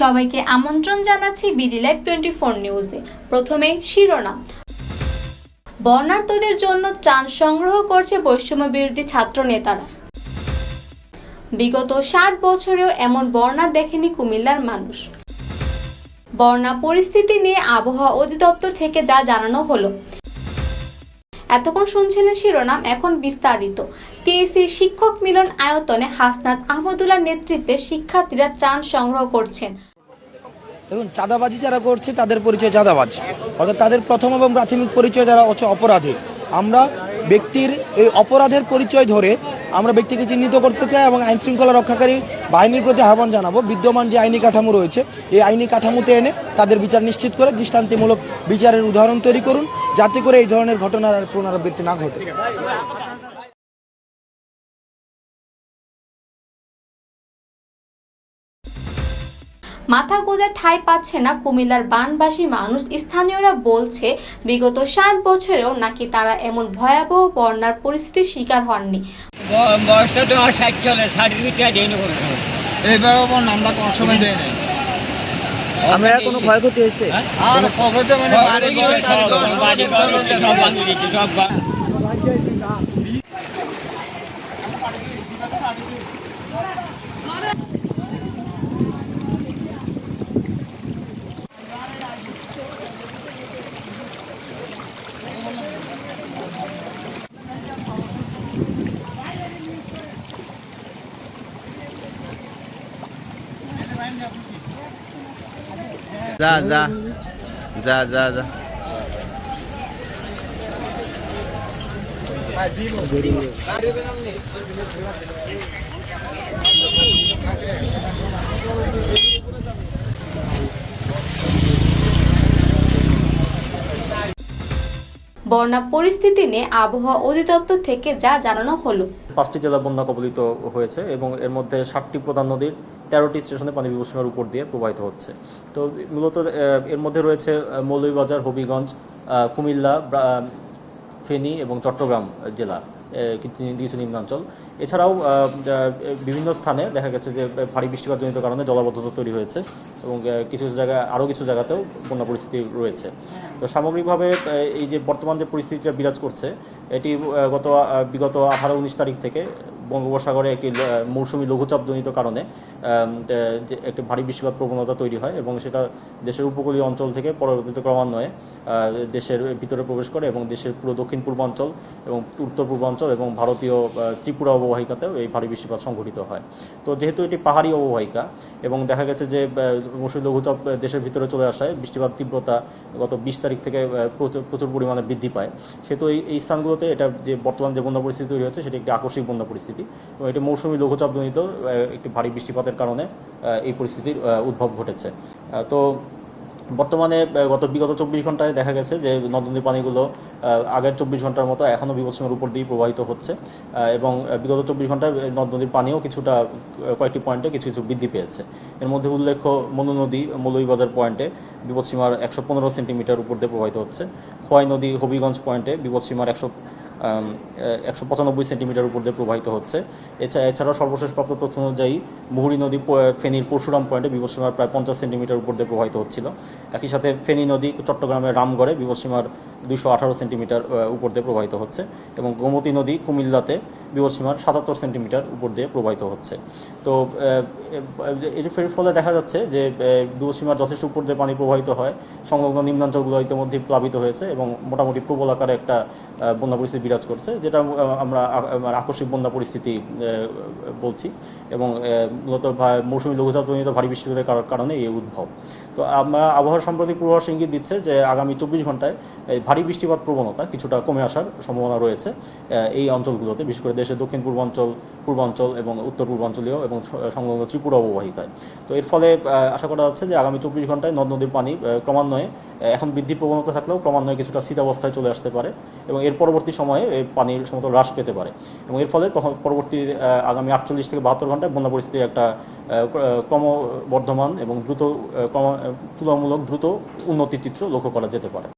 সবাইকে আমন্ত্রণ জানাচ্ছি বিডি লাইভ টোয়েন্টি ফোর নিউজে। প্রথমে শিরোনাম। বর্ণার্থদের জন্য ত্রাণ সংগ্রহ করছে বৈষম্য বিরোধী ছাত্র নেতারা বিগত ষাট বছরেও এমন বর্ণা দেখেনি কুমিল্লার মানুষ। বন্যা পরিস্থিতি নিয়ে আবহাওয়া অধিদপ্তর থেকে যা জানানো হলো। এতক্ষণ শুনছিলেন শিরোনাম, এখন বিস্তারিত। টিএসির শিক্ষক মিলন আয়তনে হাসনাত আহমদুল্লার নেতৃত্বে শিক্ষার্থীরা ত্রাণ সংগ্রহ করছেন। দেখুন, চাঁদাবাজি যারা করছে, তাদের পরিচয় চাঁদাবাজ। অর্থাৎ তাদের প্রথম এবং প্রাথমিক পরিচয় যারা হচ্ছে অপরাধী। আমরা ব্যক্তির এই অপরাধের পরিচয় ধরে আমরা ব্যক্তিকে চিহ্নিত করতে চাই এবং আইন শৃঙ্খলা রক্ষাকারী বাহিনীর প্রতি আহ্বান জানাব। বিদ্যমান যে আইনি কাঠামো রয়েছে, এই আইনি কাঠামোতে এনে তাদের বিচার নিশ্চিত করে দৃষ্টান্তিমূলক বিচারের উদাহরণ তৈরি করুন, যাতে করে এই ধরনের ঘটনার আর পুনরাবৃত্তি না ঘটে। মাথা গোজা ঠাঁই পাচ্ছে না কুমিল্লার বানবাসী মানুষ। স্থানীয়রা বলছে, বিগত ষাট বছরেও নাকি তারা এমন ভয়াবহ বন্যার পরিস্থিতির শিকার হননি। বয়সটা তো আমার ষাট চলে সার্টিফিকেট দেয়নি কোনো সময়। আমার নামটা কোনো সময় দেয় নাই। আমরা কোনো ক্ষয়ক্ষতি হয়েছে? আর পকেটে মানে বাড়ি ঘর টাড়ি ঘর সব সব ভাঙিয়ে দিচ্ছে, সব ভা- যা বন্যা পরিস্থিতি নিয়ে আবহাওয়া অধিদপ্তর থেকে যা জানানো হলো। পাঁচটি জেলা বন্যা কবলিত হয়েছে এবং এর মধ্যে ষাটটি প্রধান নদীর, তেরোটি স্টেশনে পানি বিভূষণের উপর দিয়ে প্রবাহিত হচ্ছে। তো মূলত এর মধ্যে রয়েছে মৌলভীবাজার, হবিগঞ্জ কুমিল্লা ফেনী এবং চট্টগ্রাম জেলা। কিছু- নিম্নাঞ্চল। এছাড়াও বিভিন্ন স্থানে দেখা গেছে যে ভারী বৃষ্টিপাতজনিত কারণে জলাবদ্ধতা তৈরি হয়েছে এবং কিছু কিছু জায়গায় আরও কিছু জায়গাতেও বন্যা পরিস্থিতি রয়েছে। তো সামগ্রিকভাবে এই যে বর্তমান যে পরিস্থিতিটা বিরাজ করছে এটি গত বিগত আঠারো উনিশ তারিখ থেকে বঙ্গোপসাগরে একটি মৌসুমি লঘুচাপজনিত কারণে যে একটি ভারী বৃষ্টিপাত প্রবণতা তৈরি হয় এবং সেটা দেশের উপকূলীয় অঞ্চল থেকে পরবর্তীতে ক্রমান্বয়ে দেশের ভিতরে প্রবেশ করে এবং দেশের পুরো দক্ষিণ পূর্বাঞ্চল এবং উত্তর পূর্বাঞ্চল এবং ভারতীয় ত্রিপুরা অববাহিকাতেও এই ভারী বৃষ্টিপাত সংঘটিত হয়। তো যেহেতু এটি পাহাড়ি অববাহিকা এবং দেখা গেছে যে মৌসুমি লঘুচাপ দেশের ভিতরে চলে আসায় বৃষ্টিপাত তীব্রতা গত বিশ তারিখ থেকে প্রচুর পরিমাণে বৃদ্ধি পায়। সেহেতু এই এই স্থানগুলোতে এটা যে বর্তমান যে বন্যা পরিস্থিতি তৈরি হচ্ছে সেটি একটি আকস্মিক বন্যা পরিস্থিতি এবং এটি মৌসুমী লঘুচাপজনিত একটি ভারী বৃষ্টিপাতের কারণে এই পরিস্থিতির উদ্ভব ঘটেছে। তো বর্তমানে গত বিগত চব্বিশ ঘন্টায় দেখা গেছে যে নদ নদীর পানিগুলো আগের চব্বিশ ঘণ্টার মতো এখনও বিপদসীমার উপর দিয়ে প্রবাহিত হচ্ছে। এবং বিগত চব্বিশ ঘন্টায় নদ নদীর পানিও কিছুটা কয়েকটি পয়েন্টে কিছু কিছু বৃদ্ধি পেয়েছে। এর মধ্যে উল্লেখ্য মনু নদী, মৌলভীবাজার পয়েন্টে বিপদসীমার একশো পনেরো সেন্টিমিটার উপর দিয়ে প্রবাহিত হচ্ছে। খোয়াই নদী, হবিগঞ্জ পয়েন্টে বিপদসীমার একশো একশো পঁচানব্বই সেন্টিমিটার উপর দিয়ে প্রবাহিত হচ্ছে। এছাড়া এছাড়াও সর্বশেষ প্রাপ্ত তথ্য অনুযায়ী মুহুরী নদী ফেনীর পরশুরাম পয়েন্টে বিপদসীমার প্রায় পঞ্চাশ সেন্টিমিটার উপর দিয়ে প্রবাহিত হচ্ছিল। একই সাথে ফেনী নদী চট্টগ্রামের রামগড়ে বিপদসীমার দুশো আঠারো সেন্টিমিটার উপর দিয়ে প্রবাহিত হচ্ছে এবং গোমতী নদী কুমিল্লাতে বিপদসীমার সাতাত্তর সেন্টিমিটার উপর দিয়ে প্রবাহিত হচ্ছে। তো এর ফলে দেখা যাচ্ছে যে বিপদসীমার যথেষ্ট উপর দিয়ে পানি প্রবাহিত হয়। সংলগ্ন নিম্নাঞ্চলগুলো ইতিমধ্যে প্লাবিত হয়েছে এবং মোটামুটি প্রবল আকারে একটা বন্যা পরিস্থিতি বিরাজ করছে, যেটা আমরা আকস্মিক বন্যা পরিস্থিতি বলছি। এবং মূলত মৌসুমী লঘুচাপজনিত ভারী বৃষ্টিপাতের কারণে এই উদ্ভব। তো আমরা আবহাওয়ার সাম্প্রতিক পূর্বাভাস ইঙ্গিত দিচ্ছে যে, আগামী চব্বিশ ঘন্টায় ভারী বৃষ্টিপাত প্রবণতা কিছুটা কমে আসার সম্ভাবনা রয়েছে এই অঞ্চলগুলোতে, বিশেষ করে দেশের দক্ষিণ পূর্বাঞ্চল পূর্বাঞ্চল এবং উত্তর পূর্বাঞ্চলীয় এবং সংলগ্ন ত্রিপুরা অববাহিকায়। তো এর ফলে আশা করা যাচ্ছে যে, আগামী চব্বিশ ঘন্টায় নদ নদীর পানি ক্রমান্বয়ে এখন বৃদ্ধি প্রবণতা থাকলেও ক্রমান্বয়ে কিছুটা শীতাবস্থায় চলে আসতে পারে। এবং এর পরবর্তী সময়ে এই পানির সমতল হ্রাস পেতে পারে এবং এর ফলে তখন পরবর্তী আগামী আটচল্লিশ থেকে বাহাত্তর ঘন্টায় বন্যা পরিস্থিতির একটা ক্রমবর্ধমান এবং দ্রুত তুলনামূলক দ্রুত উন্নতির চিত্র লক্ষ্য করা যেতে পারে।